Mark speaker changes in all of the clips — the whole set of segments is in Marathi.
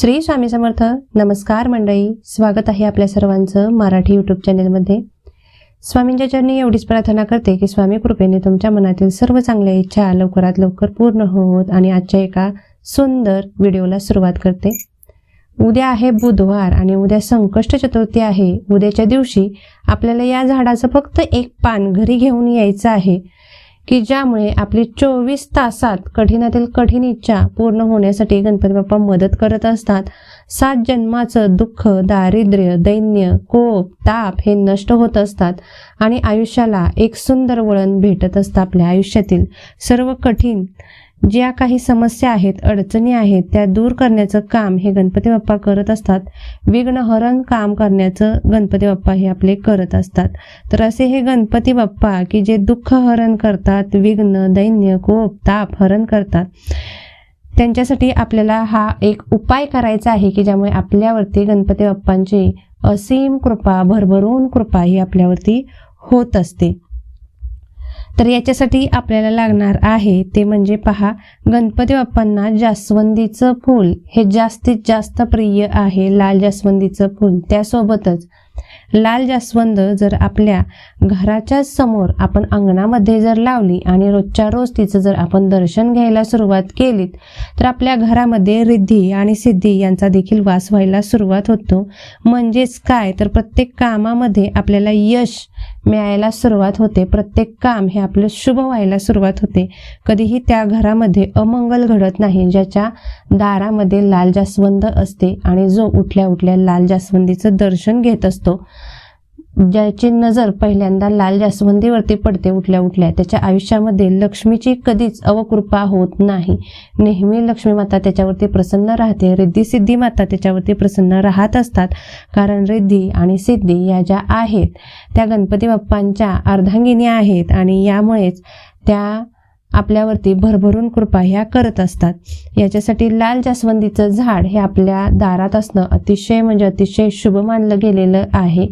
Speaker 1: श्री स्वामी समर्थ नमस्कार मंडळी. स्वागत आहे आपल्या सर्वांचं मराठी यूट्यूब चॅनेलमध्ये स्वामींच्या चरणी एवढीच प्रार्थना करते की स्वामी कृपेने तुमच्या मनातील सर्व चांगल्या इच्छा लवकरात लवकर पूर्ण होत आणि आजच्या एका सुंदर व्हिडिओला सुरुवात करते. उद्या आहे बुधवार आणि उद्या संकष्ट चतुर्थी आहे. उद्याच्या दिवशी आपल्याला या झाडाचं फक्त एक पान घरी घेऊन यायचं आहे. की ज्यामुळे आपली चोवीस तासात कठीणातील कठीण इच्छा पूर्ण होण्यासाठी गणपती बाप्पा मदत करत असतात. सात जन्माचं दुःख दारिद्र्य दैन्य कोप ताप हे नष्ट होत असतात आणि आयुष्याला एक सुंदर वळण भेटत असतं आपल्या आयुष्यातील सर्व कठीण ज्या काही समस्या आहेत अडचणी आहेत त्या दूर करण्याचं काम हे गणपती बाप्पा करत असतात. विघ्नहरण काम करण्याचं गणपती बाप्पा हे आपले करत असतात. तर असे हे गणपती बाप्पा की जे दुःख हरण करतात विघ्न दैन्य कोप ताप हरण करतात त्यांच्यासाठी आपल्याला हा एक उपाय करायचा आहे की ज्यामुळे आपल्यावरती गणपती बाप्पांची असीम कृपा भरभरून कृपा ही आपल्यावरती होत असते. तर याच्यासाठी आपल्याला लागणार आहे ते म्हणजे पहा गणपती बाप्पांना जास्वंदीचं फूल. हे जास्तीत जास्त प्रिय आहे लाल जास्वंदीचं फूल. त्यासोबतच लाल जास्वंद जर आपल्या घराच्या समोर आपण अंगणामध्ये जर लावली आणि रोजच्या रोज तिचं जर आपण दर्शन घ्यायला सुरुवात केलीत तर आपल्या घरामध्ये रिद्धी आणि सिद्धी यांचा देखील वास व्हायला सुरुवात होतो. म्हणजेच काय? तर प्रत्येक कामामध्ये आपल्याला यश मिळायला सुरुवात होते. प्रत्येक काम हे आपलं शुभ व्हायला सुरुवात होते. कधीही त्या घरामध्ये अमंगल घडत नाही ज्याच्या दारामध्ये लाल जास्वंद असते आणि जो उठल्या उठल्या लाल जास्वंदीचं दर्शन घेत असतो. ज्याची नजर पहिल्यांदा लाल जास्वंदीवरती पडते उठल्या उठल्या. त्याच्या आयुष्यामध्ये लक्ष्मीची कधीच अवकृपा होत नाही. नेहमी लक्ष्मी माता त्याच्यावरती प्रसन्न राहते. रिद्धी सिद्धी माता त्याच्यावरती प्रसन्न राहत असतात. कारण रिद्धी आणि सिद्धी या ज्या आहेत त्या गणपती बाप्पांच्या अर्धांगिनी आहेत आणि यामुळेच त्या आपल्यावरती भरभरून कृपा ह्या करत असतात. याच्यासाठी लाल जास्वंदीचं झाड हे आपल्या दारात असणं अतिशय म्हणजे अतिशय शुभ मानलं गेलेलं आहे.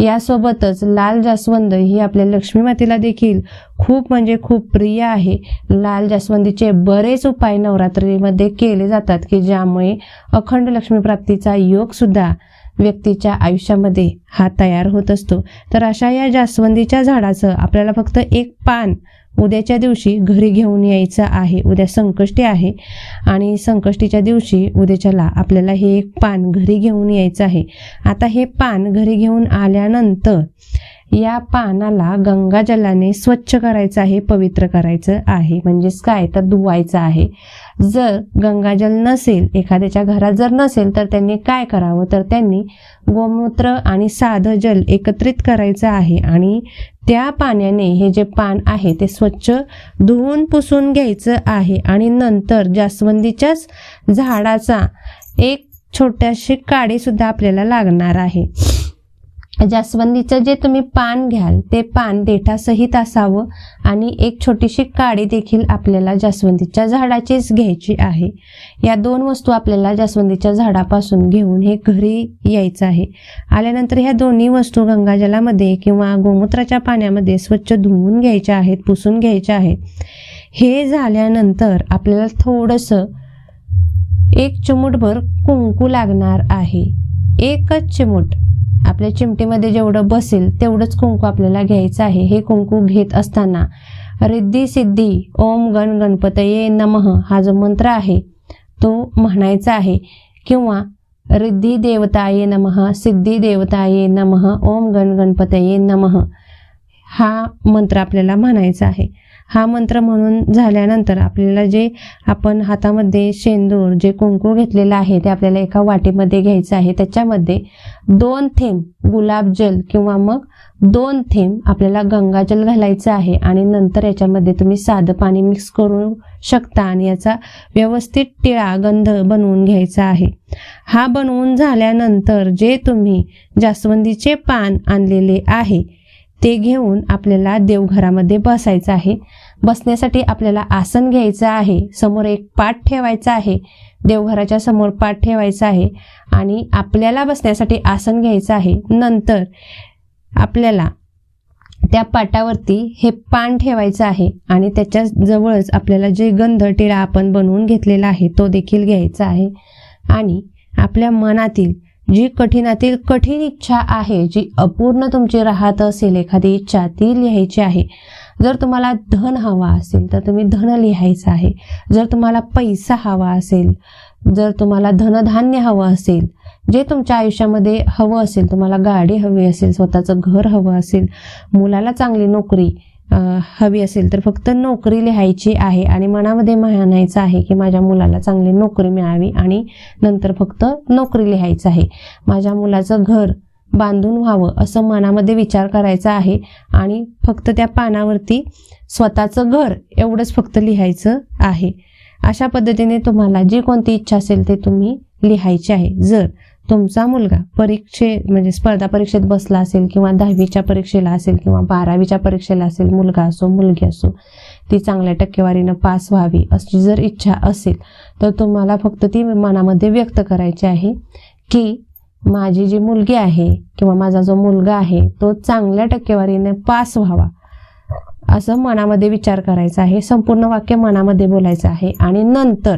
Speaker 1: यासोबतच लाल जास्वंद ही आपल्या लक्ष्मी मातेला देखील खूप म्हणजे खूप प्रिय आहे. लाल जास्वंदीचे बरेच उपाय नवरात्रीमध्ये केले जातात की ज्यामुळे अखंड लक्ष्मी प्राप्तीचा व्यक्तीच्या आयुष्यामध्ये हा तयार होत असतो. तर अशा या जास्वंदीच्या झाडाचं आपल्याला फक्त एक पान उद्याच्या दिवशी घरी घेऊन यायचं आहे. उद्या संकष्टी आहे आणि संकष्टीच्या दिवशी उद्याच्याला आपल्याला हे एक पान घरी घेऊन यायचं आहे. आता हे पान घरी घेऊन आल्यानंतर या पानाला गंगाजलाने स्वच्छ करायचं आहे पवित्र करायचं आहे. म्हणजेच काय? तर धुवायचं आहे. जर गंगाजल नसेल एखाद्याच्या घरात जर नसेल तर त्यांनी काय करावं? तर त्यांनी गोमूत्र आणि साधं जल एकत्रित करायचं आहे आणि त्या पाण्याने हे जे पान आहे ते स्वच्छ धुवून पुसून घ्यायचं आहे. आणि नंतर जास्वंदीच्याच झाडाचा एक छोट्याशी काडीसुद्धा आपल्याला लागणार आहे. जास्वंदीचं जे तुम्ही पान घ्याल ते पान देठासहित असावं आणि एक छोटीशी काडी देखील आपल्याला जास्वंदीच्या झाडाचीच घ्यायची आहे. या दोन वस्तू आपल्याला जास्वंदीच्या झाडापासून घेऊन हे घरी यायचं आहे. आल्यानंतर ह्या दोन्ही वस्तू गंगाजलामध्ये किंवा गोमूत्राच्या पाण्यामध्ये स्वच्छ धुवून घ्यायच्या आहेत पुसून घ्यायच्या आहेत. हे झाल्यानंतर आपल्याला थोडंसं एक चिमूटभर कुंकू लागणार आहे. एकच चिमूट. आपल्या चिमटीमध्ये जेवढं बसेल तेवढंच कुंकू आपल्याला घ्यायचं आहे. हे कुंकू घेत असताना रिद्धी सिद्धी ओम गण गणपतये नमः हा जो मंत्र आहे तो म्हणायचा आहे. किंवा रिद्धी देवताये नमः सिद्धी देवताये नमः ओम गण गणपतये नमः हा मंत्र आपल्याला म्हणायचा आहे. हा मंत्र म्हणून झाल्यानंतर आपल्याला जे आपण हातामध्ये शेंदूर जे कुंकू घेतलेलं आहे ते आपल्याला एका वाटीमध्ये घ्यायचं आहे. त्याच्यामध्ये दोन थेंब गुलाबजल किंवा मग दोन थेंब आपल्याला गंगाजल घालायचं आहे आणि नंतर याच्यामध्ये तुम्ही साधं पाणी मिक्स करू शकता आणि याचा व्यवस्थित टिळा गंध बनवून घ्यायचा आहे. हा बनवून झाल्यानंतर जे तुम्ही जास्वंदीचे पान आणलेले आहे ते घेऊन आपल्याला देवघरामध्ये बसायचं आहे. बसण्यासाठी आपल्याला आसन घ्यायचं आहे. समोर एक पाठ ठेवायचा आहे. देवघराच्या समोर पाठ ठेवायचा आहे आणि आपल्याला बसण्यासाठी आसन घ्यायचं आहे. नंतर आपल्याला त्या पाटावरती हे पान ठेवायचं आहे आणि त्याच्या जवळच आपल्याला जे गंध टिळा आपण बनवून घेतलेला आहे तो देखील घ्यायचा आहे. आणि आपल्या मनातील जी कठीणातील कठीण इच्छा आहे जी अपूर्ण तुमची राहत असेल एखादी इच्छा ती लिहायची आहे. जर तुम्हाला धन हवा असेल तर तुम्ही धन लिहायचं आहे. जर तुम्हाला पैसा हवा असेल जर तुम्हाला धनधान्य हवं असेल जे तुमच्या आयुष्यामध्ये हवं असेल तुम्हाला गाडी हवी असेल स्वतःचं घर हवं असेल मुलाला चांगली नोकरी हवी असेल तर फक्त नोकरी लिहायची आहे आणि मनामध्ये म्हणायचं आहे की माझ्या मुलाला चांगली नोकरी मिळावी आणि नंतर फक्त नोकरी लिहायचं आहे. माझ्या मुलाचं घर बांधून व्हावं असं मनामध्ये विचार करायचा आहे आणि फक्त त्या पानावरती स्वतःचं घर एवढंच फक्त लिहायचं आहे. अशा पद्धतीने तुम्हाला जी कोणती इच्छा असेल ते तुम्ही लिहायचे आहे. जर तुमचा मुलगा परीक्षे म्हणजे स्पर्धा परीक्षेत बसला असेल किंवा दहावीच्या परीक्षेला असेल किंवा बारावीच्या परीक्षेला असेल मुलगा असो मुलगी असो ती चांगल्या टक्केवारीनं पास व्हावी अशी जर इच्छा असेल तर तुम्हाला फक्त ती मनामध्ये व्यक्त करायची आहे की माझी जी मुलगी आहे किंवा माझा जो मुलगा आहे तो चांगल्या टक्केवारीने पास व्हावा. असं मनामध्ये विचार करायचा आहे संपूर्ण वाक्य मनामध्ये बोलायचं आहे आणि नंतर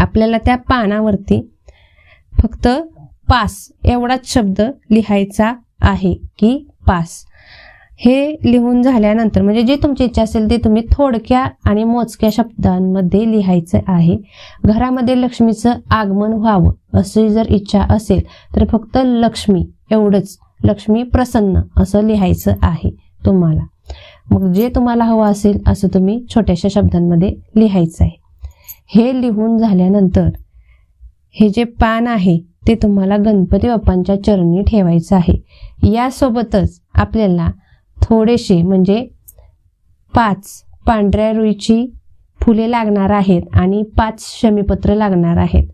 Speaker 1: आपल्याला त्या पानावरती फक्त पास एवढाच शब्द लिहायचा आहे की पास. हे लिहून झाल्यानंतर म्हणजे जी तुमची इच्छा असेल ते तुम्ही थोडक्या आणि मोजक्या शब्दांमध्ये लिहायचं आहे. घरामध्ये लक्ष्मीचं आगमन व्हावं अशी जर इच्छा असेल तर फक्त लक्ष्मी एवढंच. लक्ष्मी प्रसन्न असं लिहायचं आहे तुम्हाला. मग जे तुम्हाला हवं असेल असं तुम्ही छोट्याशा शब्दांमध्ये लिहायचं आहे. हे लिहून झाल्यानंतर हे जे पान आहे ते तुम्हाला गणपती बाप्पांच्या चरणी ठेवायचं आहे. यासोबतच आपल्याला थोडेसे म्हणजे पाच पांढऱ्या रुईची फुले लागणार आहेत आणि पाच शमीपत्र लागणार आहेत.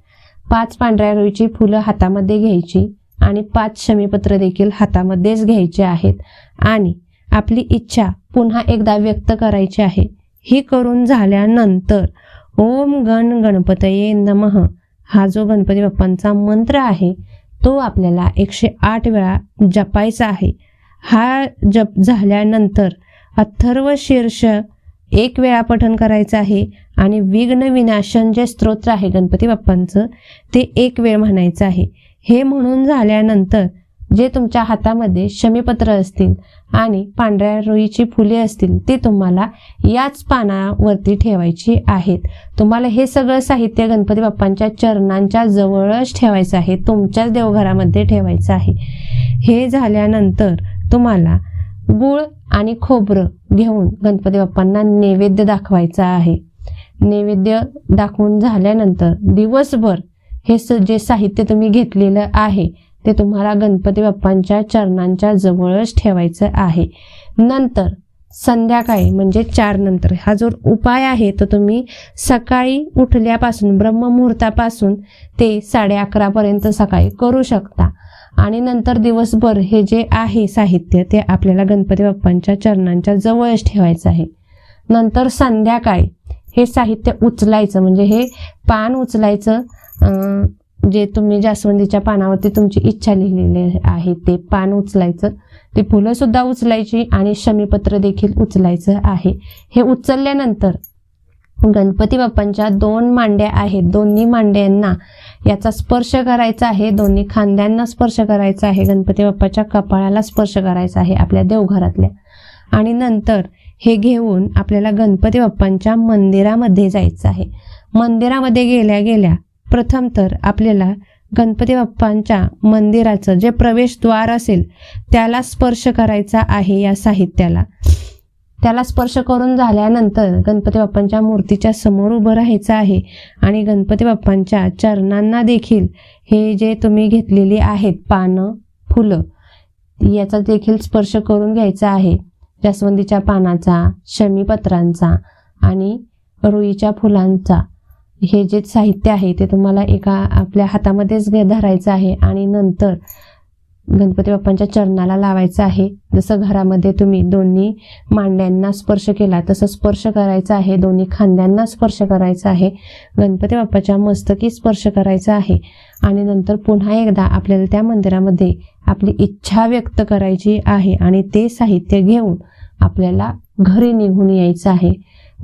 Speaker 1: पाच पांढऱ्या रुईची फुलं हातामध्ये घ्यायची आणि पाच शमीपत्र देखील हातामध्येच घ्यायचे आहेत. आणि आपली इच्छा पुन्हा एकदा व्यक्त करायची आहे. ही करून झाल्यानंतर ओम गण गणपतये नमः. हा जो गणपती बाप्पांचा मंत्र आहे तो आपल्याला एकशे आठ वेळा जपायचा आहे. हा जप झाल्यानंतर अथर्व शीर्ष एक वेळा पठण करायचं आहे आणि विघ्न विनाशन जे स्तोत्र आहे गणपती बाप्पांचं ते एक वेळ म्हणायचं आहे. हे म्हणून झाल्यानंतर जे तुमच्या हातामध्ये शमीपत्र असतील आणि पांढऱ्या रुईची फुले असतील ते तुम्हाला याच पानावरती ठेवायची आहेत. तुम्हाला हे सगळं साहित्य गणपती बाप्पांच्या चरणांच्या जवळच ठेवायचं आहे तुमच्याच देवघरामध्ये ठेवायचं आहे. हे झाल्यानंतर तुम्हाला गुळ आणि खोबरं घेऊन गणपती बाप्पांना नैवेद्य दाखवायचा आहे. नैवेद्य दाखवून झाल्यानंतर दिवसभर हे स जे साहित्य तुम्ही घेतलेलं आहे ते तुम्हाला गणपती बाप्पांच्या चरणांच्या जवळच ठेवायचं आहे. नंतर संध्याकाळी म्हणजे चार नंतर हा जो उपाय आहे तो तुम्ही सकाळी उठल्यापासून ब्रह्ममुहूर्तापासून ते साडे अकरापर्यंत सकाळी करू शकता. आणि नंतर दिवसभर हे जे आहे साहित्य ते आपल्याला गणपती बाप्पांच्या चरणांच्या जवळच ठेवायचं आहे. नंतर संध्याकाळी हे साहित्य उचलायचं म्हणजे हे पान उचलायचं जे तुम्ही जास्वंदीच्या पानावरती तुमची इच्छा लिहिलेली आहे ते पान उचलायचं. ते फुलं सुद्धा उचलायची आणि शमीपत्र देखील उचलायचं आहे. हे उचलल्यानंतर गणपती बाप्पांच्या दोन मांड्या आहेत. दोन्ही मांड्यांना याचा स्पर्श करायचा आहे. दोन्ही खांद्यांना स्पर्श करायचा आहे. गणपती बाप्पाच्या कपाळाला स्पर्श करायचा आहे आपल्या देवघरातल्या. आणि नंतर हे घेऊन आपल्याला गणपती बाप्पांच्या मंदिरामध्ये जायचं आहे. मंदिरामध्ये गेल्या गेल्या प्रथम तर आपल्याला गणपती बाप्पांच्या मंदिराचं जे प्रवेशद्वार असेल त्याला स्पर्श करायचा आहे या साहित्याला. त्याला स्पर्श करून झाल्यानंतर गणपती बाप्पांच्या मूर्तीच्या समोर उभं राहायचं आहे आणि गणपती बाप्पांच्या चरणांना देखील हे जे तुम्ही घेतलेली आहेत पानं फुलं याचा देखील स्पर्श करून घ्यायचा आहे. जास्वंदीच्या पानाचा शमीपत्रांचा आणि रुईच्या फुलांचा. हे जे साहित्य आहे ते तुम्हाला एका आपल्या हातामध्येच घे- धरायचं आहे आणि नंतर गणपती बाप्पांच्या चरणाला लावायचं आहे. जसं घरामध्ये तुम्ही दोन्ही मांड्यांना स्पर्श केला तसं स्पर्श करायचा आहे. दोन्ही खांद्यांना स्पर्श करायचा आहे. गणपती बाप्पाच्या मस्तकी स्पर्श करायचा आहे. आणि नंतर पुन्हा एकदा आपल्याला त्या मंदिरामध्ये आपली इच्छा व्यक्त करायची आहे आणि ते साहित्य घेऊन आपल्याला घरी निघून यायचं आहे.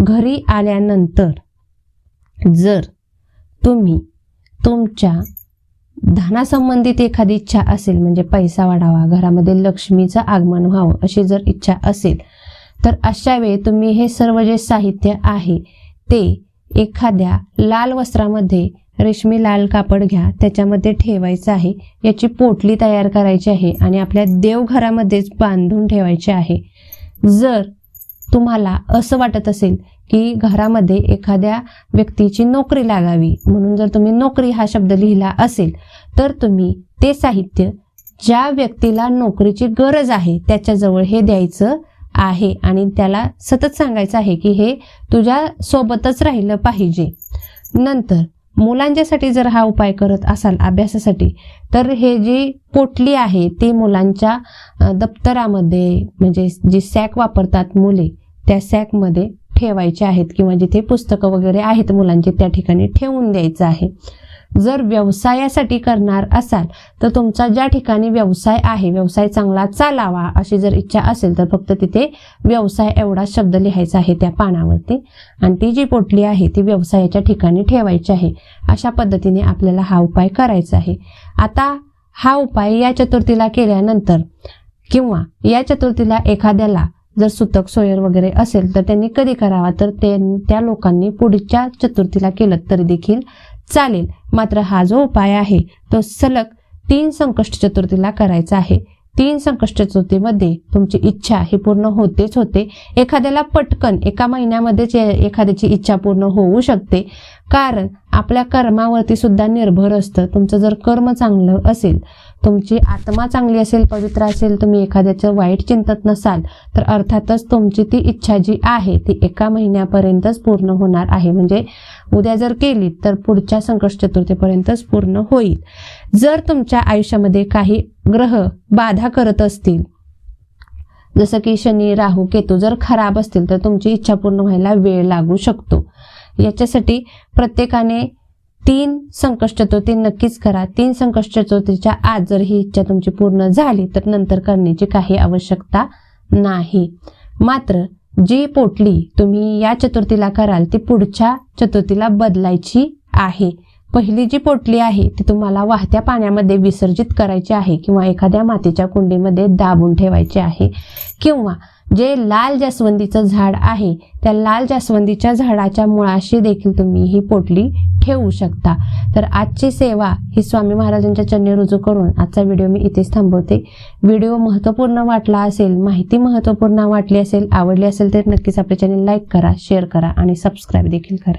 Speaker 1: घरी आल्यानंतर जर तुम्ही तुमच्या धनासंबंधित एखादी इच्छा असेल म्हणजे पैसा वाढावा घरामध्ये लक्ष्मीचं आगमन व्हावं अशी जर इच्छा असेल तर अशा वेळी तुम्ही हे सर्व जे साहित्य आहे ते एखाद्या लाल वस्त्रामध्ये रेशमी लाल कापड घ्या त्याच्यामध्ये ठेवायचं आहे याची पोटली तयार करायची आहे आणि आपल्या देवघरामध्येच बांधून ठेवायची आहे. जर तुम्हाला असं वाटत असेल की घरामध्ये एखाद्या व्यक्तीची नोकरी लागावी. म्हणून जर तुम्ही नोकरी हा शब्द लिहिला असेल तर तुम्ही ते साहित्य ज्या व्यक्तीला नोकरीची गरज आहे त्याच्याजवळ हे द्यायचं आहे. आणि त्याला सतत सांगायचं आहे की हे तुझ्या सोबतच राहिलं पाहिजे. नंतर मुलांच्यासाठी जर हा उपाय करत असाल अभ्यासासाठी तर हे जी पोटली आहे ती मुलांच्या दप्तरामध्ये म्हणजे जी सॅक वापरतात मुले त्या सॅकमध्ये ठेवायचे आहेत किंवा जिथे पुस्तकं वगैरे आहेत मुलांचे त्या ठिकाणी ठेवून द्यायचं आहे. जर व्यवसायासाठी करणार असाल तर तुमचा ज्या ठिकाणी व्यवसाय आहे व्यवसाय चांगला चालावा अशी जर इच्छा असेल तर फक्त तिथे व्यवसाय एवढा शब्द लिहायचा आहे त्या पानावरती. आणि ती जी पोटली आहे ती व्यवसायाच्या ठिकाणी ठेवायची आहे. अशा पद्धतीने आपल्याला हा उपाय करायचा आहे. आता हा उपाय या चतुर्थीला केल्यानंतर किंवा या चतुर्थीला एखाद्याला जर सुतक सोयर वगैरे असेल तर त्यांनी कधी करावा? तर ते त्या लोकांनी पुढच्या चतुर्थीला केलं तरी देखील चालेल. मात्र हा जो उपाय आहे तो सलग तीन संकष्ट चतुर्थीला करायचा आहे. तीन संकष्ट चतुर्थीमध्ये तुमची इच्छा ही पूर्ण होतेच होते. एखाद्याला पटकन एका महिन्यामध्येच ए- एखाद्याची इच्छा पूर्ण होऊ शकते. कारण आपल्या कर्मावरती सुद्धा निर्भर असतं. तुमचं जर कर्म चांगलं असेल तुमची आत्मा चांगली असेल पवित्र असेल तुम्ही एखाद्याचं वाईट चिंतत नसाल तर अर्थातच तुमची ती इच्छा जी आहे ती एका महिन्यापर्यंतच पूर्ण होणार आहे. म्हणजे उद्या जर केली तर पुढच्या संकष्ट चतुर्थीपर्यंतच पूर्ण होईल. जर तुमच्या आयुष्यामध्ये काही ग्रह बाधा करत असतील जसं की शनी राहू केतू जर खराब असतील तर तुमची इच्छा पूर्ण व्हायला वेळ लागू शकतो. याच्यासाठी प्रत्येकाने तीन संकष्ट चतुर्थी नक्कीच करा. तीन संकष्ट चतुर्थीच्या आज जर ही इच्छा तुमची पूर्ण झाली तर नंतर करण्याची काही आवश्यकता नाही. मात्र जी पोटली तुम्ही या चतुर्थीला कराल ती पुढच्या चतुर्थीला बदलायची आहे. पहिली जी पोटली आहे ती तुम्हाला वाहत्या पाण्यामध्ये विसर्जित करायची आहे किंवा एखाद्या मातीच्या कुंडीमध्ये दाबून ठेवायची आहे. किंवा जे लाल जास्वंदीचं झाड आहे त्या लाल जास्वंदीच्या झाडाच्या मुळाशी देखील तुम्ही ही पोटली ठेवू शकता. तर आजची सेवा ही स्वामी महाराजांच्या चरणी रुजू करून आजचा व्हिडिओ मी इथेच थांबवते. व्हिडिओ महत्त्वपूर्ण वाटला असेल माहिती महत्त्वपूर्ण वाटली असेल आवडली असेल तर नक्कीच आपले चॅनल लाईक करा शेअर करा आणि सबस्क्राईब देखील करा.